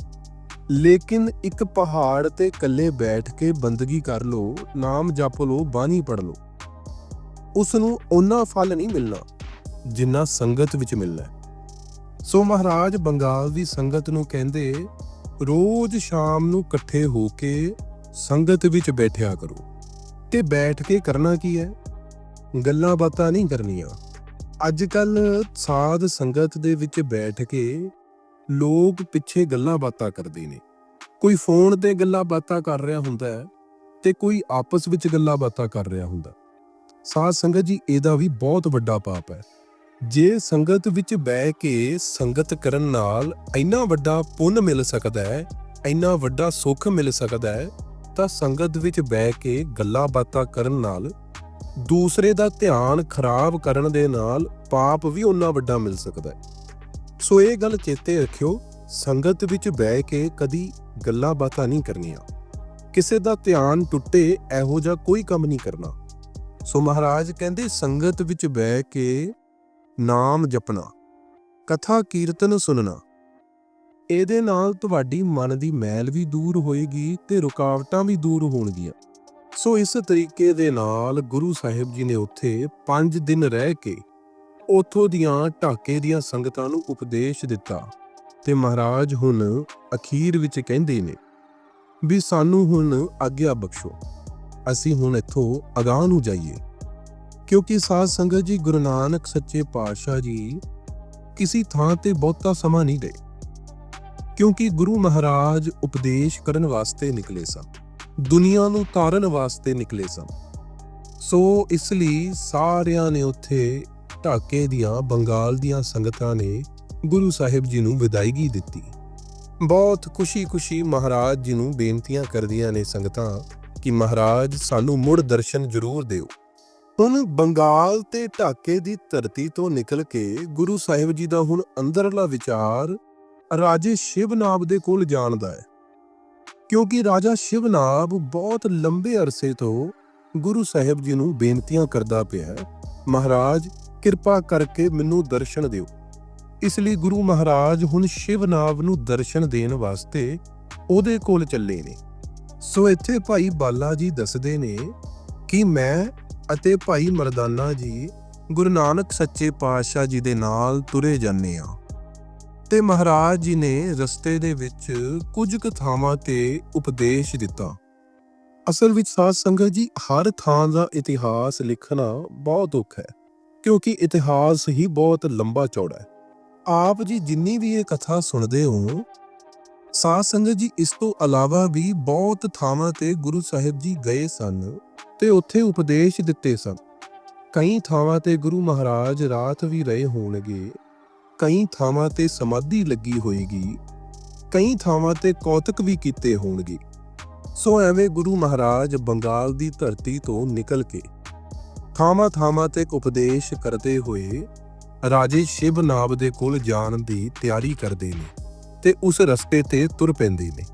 ਲੇਕਿਨ ਇੱਕ ਪਹਾੜ ਤੇ ਇਕੱਲੇ ਬੈਠ ਕੇ ਬੰਦਗੀ ਕਰ ਲੋ ਨਾਮ ਜਪ ਲੋ ਬਾਣੀ ਪੜ ਲੋ ਉਸ ਨੂੰ ਉਹਨਾਂ ਫਲ ਨਹੀਂ ਮਿਲਣਾ ਜਿੰਨਾ ਸੰਗਤ ਵਿੱਚ ਮਿਲਣਾ ਸੋ ਮਹਾਰਾਜ ਬੰਗਾਲ ਦੀ ਸੰਗਤ ਨੂੰ ਕਹਿੰਦੇ, ਰੋਜ਼ ਸ਼ਾਮ ਨੂੰ ਇਕੱਠੇ ਹੋ ਕੇ ਸੰਗਤ ਵਿੱਚ ਬੈਠਿਆ ਕਰੋ। ਤੇ ਬੈਠ ਕੇ ਕਰਨਾ ਕੀ ਹੈ? ਗੱਲਾਂ ਬਾਤਾਂ ਨਹੀਂ ਕਰਨੀਆਂ। ਅੱਜ ਕੱਲ ਸਾਧ ਸੰਗਤ ਦੇ ਵਿੱਚ ਬੈਠ ਕੇ ਲੋਕ ਪਿੱਛੇ ਗੱਲਾਂ ਬਾਤਾਂ ਕਰਦੇ ਨੇ। ਕੋਈ ਫੋਨ ਤੇ ਗੱਲਾਂ ਬਾਤਾਂ ਕਰ ਰਿਹਾ ਹੁੰਦਾ ਹੈ ਤੇ ਕੋਈ ਆਪਸ ਵਿੱਚ ਗੱਲਾਂ ਬਾਤਾਂ ਕਰ ਰਿਹਾ ਹੁੰਦਾ। ਸਾਧ ਸੰਗਤ ਜੀ, ਇਹਦਾ ਵੀ ਬਹੁਤ ਵੱਡਾ ਪਾਪ ਹੈ। ਜੇ ਸੰਗਤ ਵਿੱਚ ਬਹਿ ਕੇ ਸੰਗਤ ਕਰਨ ਨਾਲ ਇੰਨਾ ਵੱਡਾ ਪੁੰਨ ਮਿਲ ਸਕਦਾ ਹੈ, ਇੰਨਾ ਵੱਡਾ ਸੁੱਖ ਮਿਲ ਸਕਦਾ ਹੈ ਤਾਂ ਸੰਗਤ ਵਿੱਚ ਬਹਿ ਕੇ ਗੱਲਾਂ ਬਾਤਾਂ ਕਰਨ ਨਾਲ, ਦੂਸਰੇ ਦਾ ਧਿਆਨ ਖਰਾਬ ਕਰਨ ਦੇ ਨਾਲ ਪਾਪ ਵੀ ਉਨਾ ਵੱਡਾ ਮਿਲ ਸਕਦਾ ਹੈ। ਸੋ ਇਹ ਗੱਲ ਚੇਤੇ ਰੱਖਿਓ, ਸੰਗਤ ਵਿੱਚ ਬਹਿ ਕੇ ਕਦੀ ਗੱਲਾਂ ਬਾਤਾਂ ਨਹੀਂ ਕਰਨੀਆਂ। ਕਿਸੇ ਦਾ ਧਿਆਨ ਟੁੱਟੇ ਇਹੋ ਜਿਹਾ ਕੋਈ ਕੰਮ ਨਹੀਂ ਕਰਨਾ। ਸੋ ਮਹਾਰਾਜ ਕਹਿੰਦੇ, ਸੰਗਤ ਵਿੱਚ ਬਹਿ ਕੇ ਨਾਮ ਜਪਣਾ, ਕਥਾ ਕੀਰਤਨ ਸੁਣਨਾ ਇਹਦੇ ਨਾਲ ਤੁਹਾਡੀ ਮਨ ਦੀ ਮੈਲ ਵੀ ਦੂਰ ਹੋਏਗੀ ਤੇ ਰੁਕਾਵਟਾਂ ਵੀ ਦੂਰ ਹੋਣਗੀਆਂ। ਸੋ ਇਸ ਤਰੀਕੇ ਦੇ ਨਾਲ ਗੁਰੂ ਸਾਹਿਬ ਜੀ ਨੇ ਉੱਥੇ 5 ਦਿਨ ਰਹਿ ਕੇ ਉਥੋਂ ਦੀਆਂ ਢਾਕੇ ਦੀਆਂ ਸੰਗਤਾਂ ਨੂੰ ਉਪਦੇਸ਼ ਦਿੱਤਾ ਤੇ ਮਹਾਰਾਜ ਹੁਣ ਅਖੀਰ ਵਿੱਚ ਕਹਿੰਦੇ ਨੇ ਵੀ ਸਾਨੂੰ ਹੁਣ ਆਗਿਆ ਬਖਸ਼ੋ, ਅਸੀਂ ਹੁਣ ਇੱਥੋਂ ਅਗਾਹ ਨੂੰ ਜਾਈਏ। ਕਿਉਂਕਿ ਸਾਧ ਸੰਗਤ ਜੀ ਗੁਰੂ ਨਾਨਕ ਸੱਚੇ ਪਾਤਸ਼ਾਹ ਜੀ ਕਿਸੇ ਥਾਂ ਤੇ ਬਹੁਤਾ ਸਮਾਂ ਨਹੀਂ ਰਹੇ ਕਿਉਂਕਿ ਗੁਰੂ ਮਹਾਰਾਜ ਉਪਦੇਸ਼ ਕਰਨ ਵਾਸਤੇ ਨਿਕਲੇ ਸਨ, ਦੁਨੀਆ ਨੂੰ ਤਾਰਨ ਵਾਸਤੇ ਨਿਕਲੇ ਸਨ। ਸੋ ਇਸ ਲਈ ਸਾਰਿਆਂ ਨੇ ਉੱਥੇ ਢਾਕੇ ਦੀਆਂ, ਬੰਗਾਲ ਦੀਆਂ ਸੰਗਤਾਂ ਨੇ ਗੁਰੂ ਸਾਹਿਬ ਜੀ ਨੂੰ ਵਿਦਾਇਗੀ ਦਿੱਤੀ। ਬਹੁਤ ਖੁਸ਼ੀ-ਖੁਸ਼ੀ ਮਹਾਰਾਜ ਜੀ ਨੂੰ ਬੇਨਤੀਆਂ ਕਰਦੀਆਂ ਨੇ ਸੰਗਤਾਂ ਕਿ ਮਹਾਰਾਜ ਸਾਨੂੰ ਮੁੜ ਦਰਸ਼ਨ ਜ਼ਰੂਰ ਦਿਓ। ਹੁਣ ਬੰਗਾਲ ਤੇ ਢਾਕੇ ਦੀ ਧਰਤੀ ਤੋਂ ਨਿਕਲ ਕੇ ਗੁਰੂ ਸਾਹਿਬ ਜੀ ਦਾ ਹੁਣ ਅੰਦਰਲਾ ਵਿਚਾਰ ਰਾਜੇ ਸ਼ਿਵਨਾਬ ਦੇ ਕੋਲ ਜਾਣਦਾ ਹੈ। ਕਿਉਂਕਿ ਰਾਜਾ ਸ਼ਿਵਨਾਬ ਬਹੁਤ ਲੰਬੇ ਅਰਸੇ ਤੋਂ ਗੁਰੂ ਸਾਹਿਬ ਜੀ ਨੂੰ ਬੇਨਤੀਆਂ ਕਰਦਾ ਪਿਆ ਹੈ, ਮਹਾਰਾਜ, ਕਿਰਪਾ ਕਰਕੇ ਮੈਨੂੰ ਦਰਸ਼ਨ ਦਿਓ। ਇਸ ਲਈ ਗੁਰੂ ਮਹਾਰਾਜ ਹੁਣ ਸ਼ਿਵਨਾਬ ਨੂੰ ਦਰਸ਼ਨ ਦੇਣ ਵਾਸਤੇ ਉਹਦੇ ਕੋਲ ਚੱਲੇ ਨੇ। ਸੋ ਇੱਥੇ ਭਾਈ ਬਾਲਾ ਜੀ ਦੱਸਦੇ ਨੇ ਕਿ ਮੈਂ ਅਤੇ ਭਾਈ ਮਰਦਾਨਾ ਜੀ ਗੁਰੂ ਨਾਨਕ ਸੱਚੇ ਪਾਤਸ਼ਾਹ ਜੀ ਦੇ ਨਾਲ ਤੁਰੇ ਜਾਂਦੇ ਆ ਤੇ ਮਹਾਰਾਜ ਜੀ ਨੇ ਰਸਤੇ ਦੇ ਵਿੱਚ ਕੁਝ ਕੁ ਥਾਵਾਂ ਤੇ ਉਪਦੇਸ਼ ਦਿੱਤਾ। ਅਸਲ ਵਿੱਚ ਸਾਧ ਸੰਗਤ ਜੀ, ਹਰ ਥਾਂ ਦਾ ਇਤਿਹਾਸ ਲਿਖਣਾ ਬਹੁਤ ਔਖਾ ਹੈ, ਕਿਉਂਕਿ ਇਤਿਹਾਸ ਹੀ ਬਹੁਤ ਲੰਬਾ ਚੌੜਾ ਹੈ। ਆਪ ਜੀ ਜਿੰਨੀ ਵੀ ਇਹ ਕਥਾ ਸੁਣਦੇ ਹੋ, ਸਾਧ ਸੰਗਤ ਜੀ, ਇਸ ਤੋਂ ਇਲਾਵਾ ਵੀ ਬਹੁਤ ਥਾਵਾਂ ਤੇ ਗੁਰੂ ਸਾਹਿਬ ਜੀ ਗਏ ਸਨ ਤੇ ਉੱਥੇ ਉਪਦੇਸ਼ ਦਿੱਤੇ ਸਨ। ਕਈ ਥਾਵਾਂ ਤੇ ਗੁਰੂ ਮਹਾਰਾਜ ਰਾਤ ਵੀ ਰਹੇ ਹੋਣਗੇ ਕਈ ਥਾਵਾਂ ਤੇ ਸਮਾਧੀ ਲੱਗੀ ਹੋਏਗੀ, ਕਈ ਥਾਵਾਂ ਤੇ ਕੌਤਕ ਵੀ ਕੀਤੇ ਹੋਣਗੇ। ਸੋ ਐਵੇਂ ਗੁਰੂ ਮਹਾਰਾਜ ਬੰਗਾਲ ਦੀ ਧਰਤੀ ਤੋਂ ਨਿਕਲ ਕੇ ਥਾਵਾਂ ਥਾਵਾਂ ਤੇ ਉਪਦੇਸ਼ ਕਰਦੇ ਹੋਏ ਰਾਜੇ ਸ਼ਿਵ ਸ਼ਿਵਨਾਬ ਦੇ ਕੋਲ ਜਾਣ ਦੀ ਤਿਆਰੀ ਕਰਦੇ ਨੇ ਤੇ ਉਸ ਰਸਤੇ ਤੇ ਤੁਰ ਪੈਂਦੇ ਨੇ।